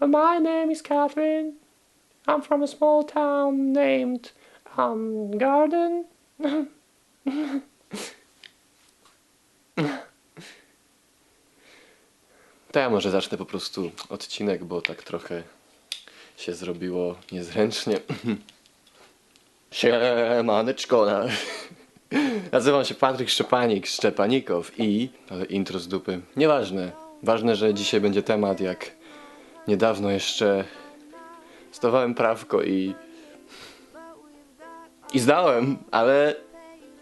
My name is Catherine. I'm from a small town named um Garden. To ja może zacznę po prostu odcinek, bo tak trochę się zrobiło niezręcznie. Siemaneczko. na- Nazywam się Patryk Szczepanik, Szczepanikow i... Ale intro z dupy. Nieważne. Ważne, że dzisiaj będzie temat, jak niedawno jeszcze zdawałem prawko i... I zdałem, ale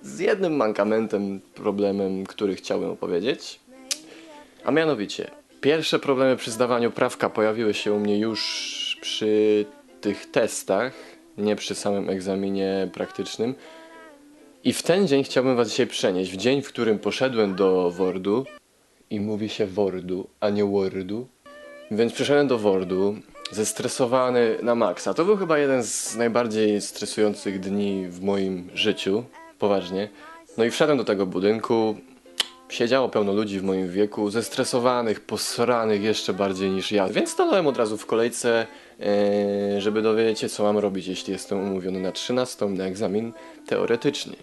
z jednym mankamentem, problemem, który chciałbym opowiedzieć. A mianowicie, pierwsze problemy przy zdawaniu prawka pojawiły się u mnie już przy tych testach, nie przy samym egzaminie praktycznym. I w ten dzień chciałbym Was dzisiaj przenieść. W dzień, w którym poszedłem do Wordu, i mówi się Wordu, a nie Wordu, więc przyszedłem do Wordu, zestresowany na maksa. To był chyba jeden z najbardziej stresujących dni w moim życiu, poważnie. No i wszedłem do tego budynku, Siedziało pełno ludzi w moim wieku, zestresowanych, posranych jeszcze bardziej niż ja. Więc stanąłem od razu w kolejce, e, żeby dowiedzieć się, co mam robić, jeśli jestem umówiony na 13 na egzamin teoretyczny.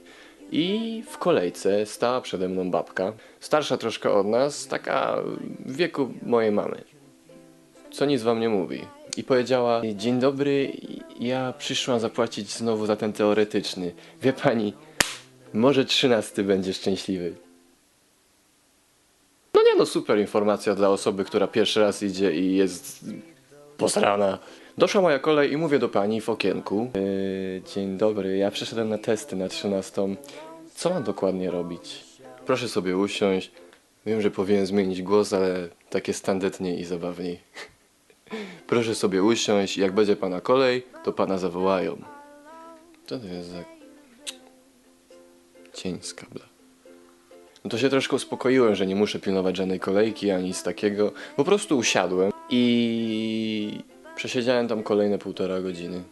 I w kolejce stała przede mną babka, starsza troszkę od nas, taka w wieku mojej mamy. Co nic wam nie mówi. I powiedziała: Dzień dobry, ja przyszłam zapłacić znowu za ten teoretyczny. Wie pani, może 13 będzie szczęśliwy. No nie no, super informacja dla osoby, która pierwszy raz idzie i jest posrana. Doszła moja kolej i mówię do pani w okienku. Yy, dzień dobry, ja przyszedłem na testy na 13. Co mam dokładnie robić? Proszę sobie usiąść. Wiem, że powinien zmienić głos, ale tak jest tandetniej i zabawniej. Proszę sobie usiąść, jak będzie pana kolej, to pana zawołają. Co to jest za cień z kabla? No to się troszkę uspokoiłem, że nie muszę pilnować żadnej kolejki ani nic takiego. Po prostu usiadłem i przesiedziałem tam kolejne półtora godziny.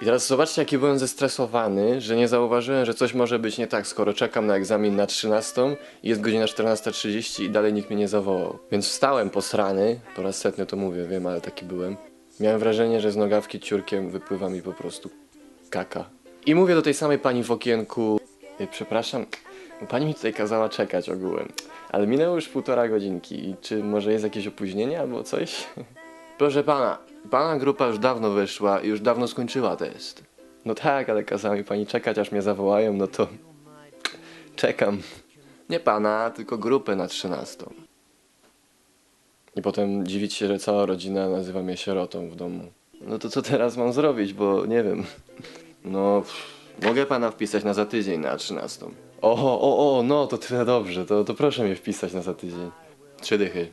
I teraz zobaczcie, jaki byłem zestresowany, że nie zauważyłem, że coś może być nie tak, skoro czekam na egzamin na 13 i jest godzina 14.30 i dalej nikt mnie nie zawołał. Więc wstałem posrany, po raz setny to mówię, wiem, ale taki byłem. Miałem wrażenie, że z nogawki ciurkiem wypływa mi po prostu kaka. I mówię do tej samej pani w okienku, "Ej, przepraszam, Pani mi tutaj kazała czekać ogółem, ale minęło już półtora godzinki. Czy może jest jakieś opóźnienie albo coś? Proszę pana, pana grupa już dawno wyszła i już dawno skończyła test. No tak, ale kazała mi pani czekać, aż mnie zawołają, no to czekam. Nie pana, tylko grupę na trzynastą. I potem dziwić się, że cała rodzina nazywa mnie sierotą w domu. No to co teraz mam zrobić, bo nie wiem. No, pff, mogę pana wpisać na za tydzień na trzynastą. O, o, o, no to tyle dobrze, to, to proszę mnie wpisać na za tydzień. Trzy dychy.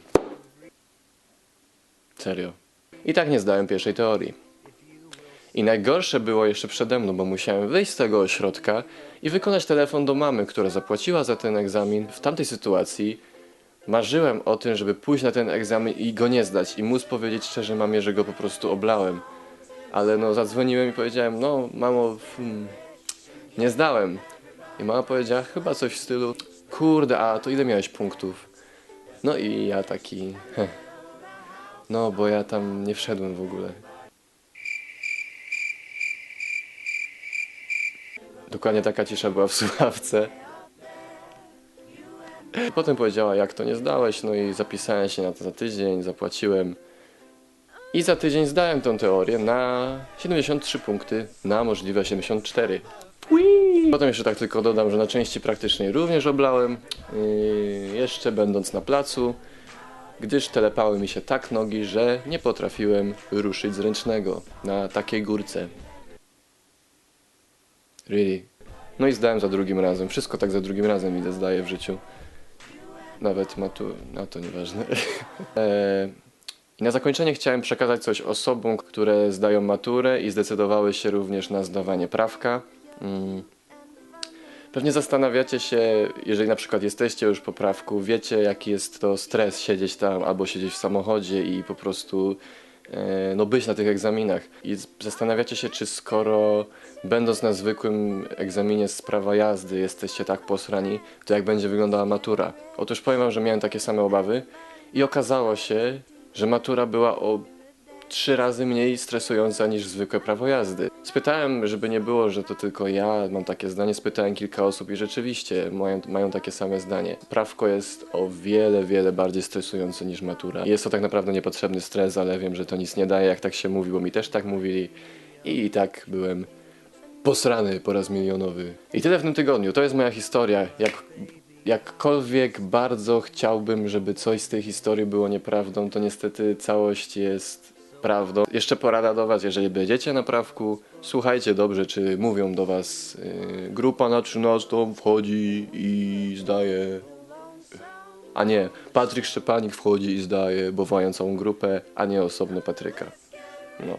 Serio. I tak nie zdałem pierwszej teorii. I najgorsze było jeszcze przede mną, bo musiałem wyjść z tego ośrodka i wykonać telefon do mamy, która zapłaciła za ten egzamin. W tamtej sytuacji marzyłem o tym, żeby pójść na ten egzamin i go nie zdać i móc powiedzieć szczerze mamie, że go po prostu oblałem. Ale no zadzwoniłem i powiedziałem, no mamo, hmm, nie zdałem. I mama powiedziała chyba coś w stylu, kurde, a to ile miałeś punktów? No i ja taki, heh. No bo ja tam nie wszedłem w ogóle. Dokładnie taka cisza była w słuchawce. Potem powiedziała, jak to nie zdałeś, no i zapisałem się na to za tydzień, zapłaciłem. I za tydzień zdałem tą teorię na 73 punkty, na możliwe 74. Potem jeszcze tak tylko dodam, że na części praktycznej również oblałem, yy, jeszcze będąc na placu, gdyż telepały mi się tak nogi, że nie potrafiłem ruszyć z ręcznego na takiej górce. Really. No i zdałem za drugim razem. Wszystko tak za drugim razem idę zdaję w życiu. Nawet matu... No to nieważne. Eee, na zakończenie chciałem przekazać coś osobom, które zdają maturę i zdecydowały się również na zdawanie prawka. Mm. Pewnie zastanawiacie się, jeżeli na przykład jesteście już po prawku, wiecie jaki jest to stres siedzieć tam albo siedzieć w samochodzie i po prostu e, no, być na tych egzaminach. I zastanawiacie się, czy skoro będąc na zwykłym egzaminie z prawa jazdy jesteście tak posrani, to jak będzie wyglądała matura. Otóż powiem wam, że miałem takie same obawy i okazało się, że matura była o trzy razy mniej stresująca niż zwykłe prawo jazdy. Spytałem, żeby nie było, że to tylko ja mam takie zdanie, spytałem kilka osób i rzeczywiście mają, mają takie same zdanie. Prawko jest o wiele, wiele bardziej stresujące niż matura. Jest to tak naprawdę niepotrzebny stres, ale wiem, że to nic nie daje, jak tak się mówi, bo mi też tak mówili. I tak byłem posrany po raz milionowy. I tyle w tym tygodniu. To jest moja historia. Jak, jakkolwiek bardzo chciałbym, żeby coś z tej historii było nieprawdą, to niestety całość jest prawdą. Jeszcze porada do was, jeżeli będziecie na prawku, słuchajcie dobrze, czy mówią do was yy, grupa na 13 wchodzi i zdaje a nie, Patryk Szczepanik wchodzi i zdaje, bo wołają całą grupę, a nie osobno Patryka. No.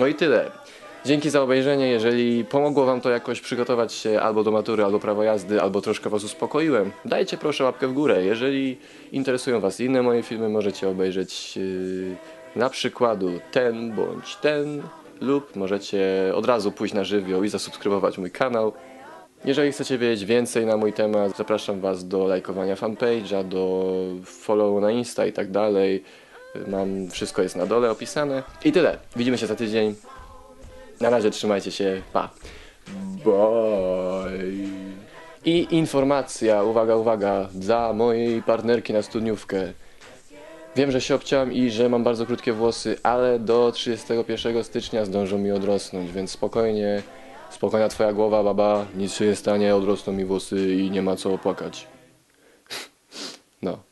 No i tyle. Dzięki za obejrzenie. Jeżeli pomogło Wam to jakoś przygotować się albo do matury, albo prawo jazdy, albo troszkę Was uspokoiłem, dajcie proszę łapkę w górę. Jeżeli interesują Was inne moje filmy, możecie obejrzeć yy, na przykładu ten bądź ten, lub możecie od razu pójść na żywioł i zasubskrybować mój kanał. Jeżeli chcecie wiedzieć więcej na mój temat, zapraszam Was do lajkowania fanpage'a, do follow na Insta i tak dalej. Mam, wszystko jest na dole opisane. I tyle. Widzimy się za tydzień. Na razie trzymajcie się. Pa. Bye. I informacja, uwaga, uwaga, dla mojej partnerki na studniówkę. Wiem, że się obciąłem i że mam bardzo krótkie włosy, ale do 31 stycznia zdążą mi odrosnąć, więc spokojnie, spokojna twoja głowa, baba, nic się nie stanie, odrosną mi włosy i nie ma co opłakać. No.